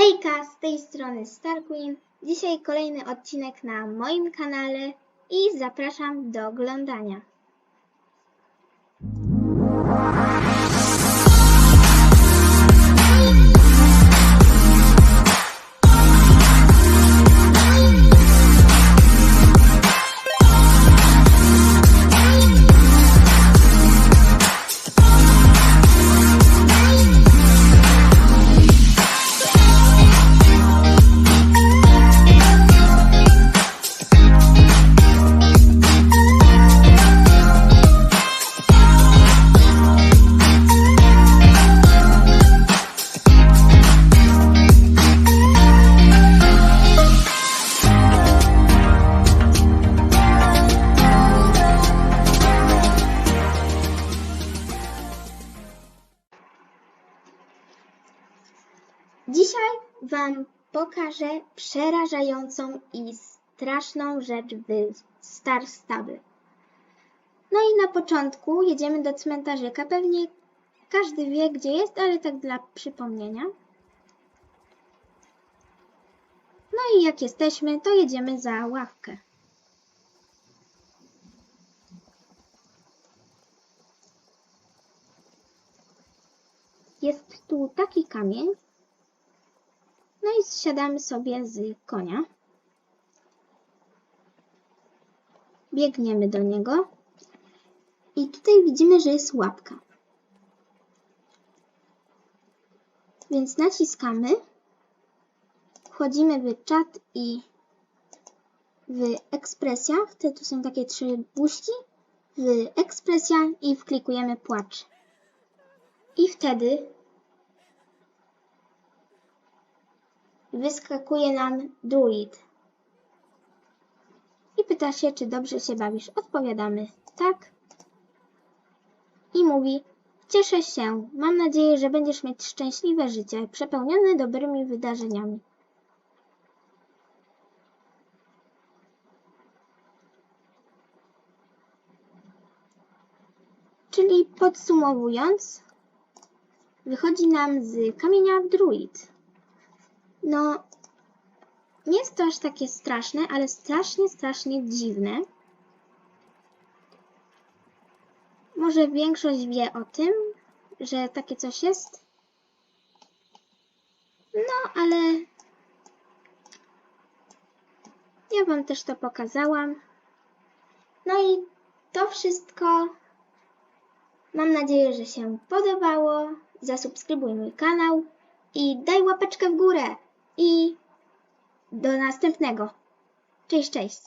Hejka, z tej strony Starqueen. Dzisiaj kolejny odcinek na moim kanale i zapraszam do oglądania. Dzisiaj Wam pokażę przerażającą i straszną rzecz w Star Stable. No i na początku jedziemy do cmentarzyka. Pewnie każdy wie, gdzie jest, ale tak dla przypomnienia. No i jak jesteśmy, to jedziemy za ławkę. Jest tu taki kamień, no i zsiadamy sobie z konia. Biegniemy do niego. I tutaj widzimy, że jest łapka. Więc naciskamy. Wchodzimy w czat i w ekspresja. Wtedy tu są takie trzy buźki. W ekspresja i wklikujemy płacz. I wtedy wyskakuje nam druid. I pyta się, czy dobrze się bawisz. Odpowiadamy tak. I mówi, cieszę się. Mam nadzieję, że będziesz mieć szczęśliwe życie, przepełnione dobrymi wydarzeniami. Czyli podsumowując, wychodzi nam z kamienia druid. No, nie jest to aż takie straszne, ale strasznie, strasznie dziwne. Może większość wie o tym, że takie coś jest. No, ale ja Wam też to pokazałam. No i to wszystko. Mam nadzieję, że się podobało. Zasubskrybuj mój kanał i daj łapeczkę w górę. I do następnego. Cześć, cześć.